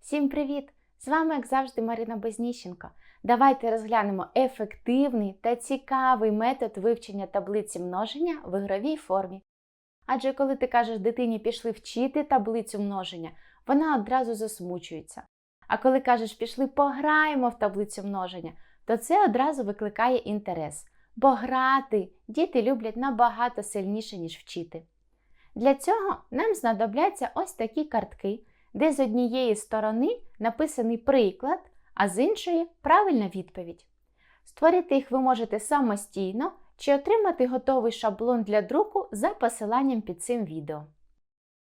Всім привіт! З вами, як завжди, Марина Безніщенко. Давайте розглянемо ефективний та цікавий метод вивчення таблиці множення в ігровій формі. Адже коли ти кажеш дитині пішли вчити таблицю множення, вона одразу засмучується. А коли кажеш пішли пограємо в таблицю множення, то це одразу викликає інтерес. Бо грати діти люблять набагато сильніше, ніж вчити. Для цього нам знадобляться ось такі картки, де з однієї сторони написаний приклад, а з іншої правильна відповідь. Створити їх ви можете самостійно чи отримати готовий шаблон для друку за посиланням під цим відео.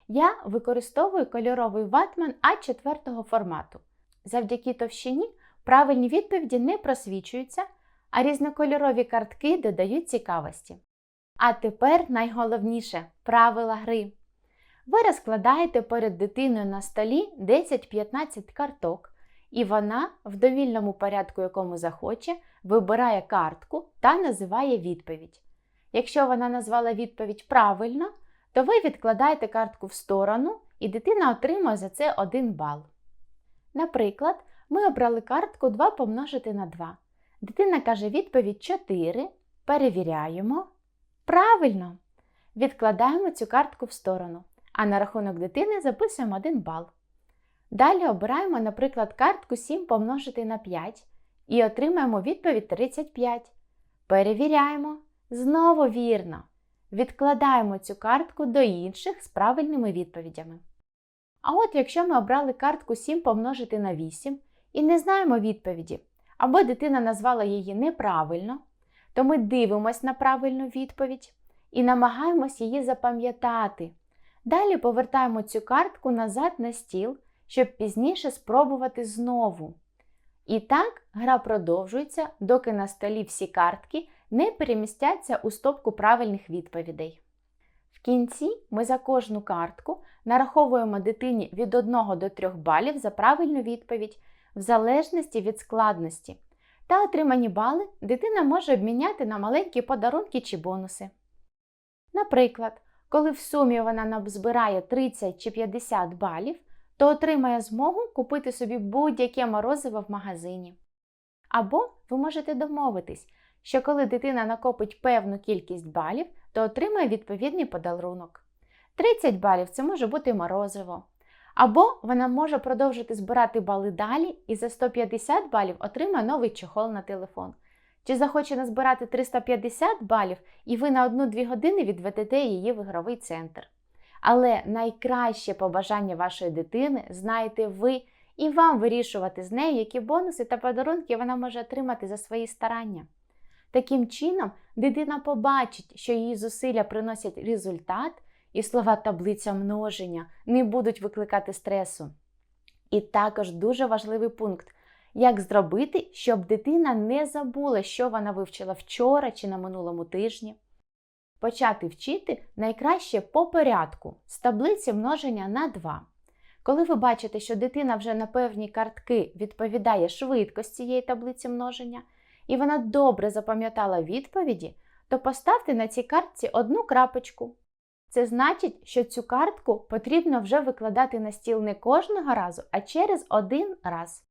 Я використовую кольоровий ватман А4 формату. Завдяки товщині правильні відповіді не просвічуються, а різнокольорові картки додають цікавості. А тепер найголовніше правила гри. Ви розкладаєте перед дитиною на столі 10-15 карток, і вона в довільному порядку, якому захоче, вибирає картку та називає відповідь. Якщо вона назвала відповідь правильно, то ви відкладаєте картку в сторону і дитина отримує за це 1 бал. Наприклад, ми обрали картку 2 помножити на 2. Дитина каже відповідь 4. Перевіряємо. Правильно! Відкладаємо цю картку в сторону, а на рахунок дитини записуємо 1 бал. Далі обираємо, наприклад, картку 7 помножити на 5 і отримаємо відповідь 35. Перевіряємо. Знову вірно. Відкладаємо цю картку до інших з правильними відповідями. А от якщо ми обрали картку 7 помножити на 8 і не знаємо відповіді, або дитина назвала її неправильно, то ми дивимось на правильну відповідь і намагаємось її запам'ятати. Далі повертаємо цю картку назад на стіл, щоб пізніше спробувати знову. І так гра продовжується, доки на столі всі картки не перемістяться у стопку правильних відповідей. В кінці ми за кожну картку нараховуємо дитині від 1 до 3 балів за правильну відповідь, в залежності від складності. Та отримані бали дитина може обміняти на маленькі подарунки чи бонуси. Наприклад, коли в сумі вона назбирає 30 чи 50 балів, то отримає змогу купити собі будь-яке морозиво в магазині. Або ви можете домовитись, що коли дитина накопить певну кількість балів, то отримає відповідний подарунок. 30 балів це може бути морозиво. Або вона може продовжити збирати бали далі і за 150 балів отримає новий чохол на телефон. Чи захоче назбирати 350 балів, і ви на 1-2 години відведете її в ігровий центр. Але найкраще побажання вашої дитини знаєте ви, і вам вирішувати з нею, які бонуси та подарунки вона може отримати за свої старання. Таким чином, дитина побачить, що її зусилля приносять результат, і слова таблиця множення не будуть викликати стресу. І також дуже важливий пункт. Як зробити, щоб дитина не забула, що вона вивчила вчора чи на минулому тижні? Почати вчити найкраще по порядку з таблиці множення на 2. Коли ви бачите, що дитина вже на певні картки відповідає швидко з цієї таблиці множення, і вона добре запам'ятала відповіді, то поставте на цій картці одну крапочку. Це значить, що цю картку потрібно вже викладати на стіл не кожного разу, а через один раз.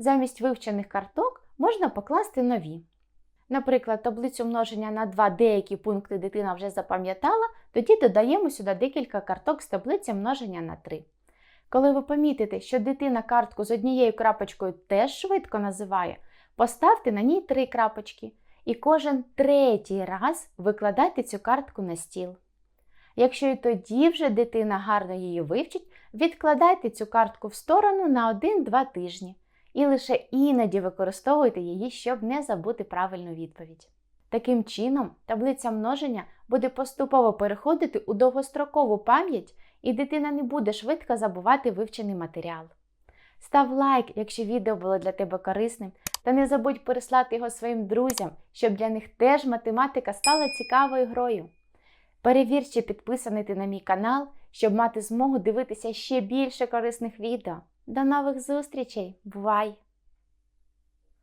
Замість вивчених карток можна покласти нові. Наприклад, таблицю множення на 2 деякі пункти дитина вже запам'ятала, тоді додаємо сюди декілька карток з таблиці множення на 3. Коли ви помітите, що дитина картку з однією крапочкою теж швидко називає, поставте на ній 3 крапочки і кожен третій раз викладайте цю картку на стіл. Якщо і тоді вже дитина гарно її вивчить, відкладайте цю картку в сторону на 1-2 тижні і лише іноді використовуйте її, щоб не забути правильну відповідь. Таким чином, таблиця множення буде поступово переходити у довгострокову пам'ять, і дитина не буде швидко забувати вивчений матеріал. Став лайк, якщо відео було для тебе корисним, та не забудь переслати його своїм друзям, щоб для них теж математика стала цікавою грою. Перевір, чи підписаний ти на мій канал, щоб мати змогу дивитися ще більше корисних відео. До нових зустрічей! Бувай!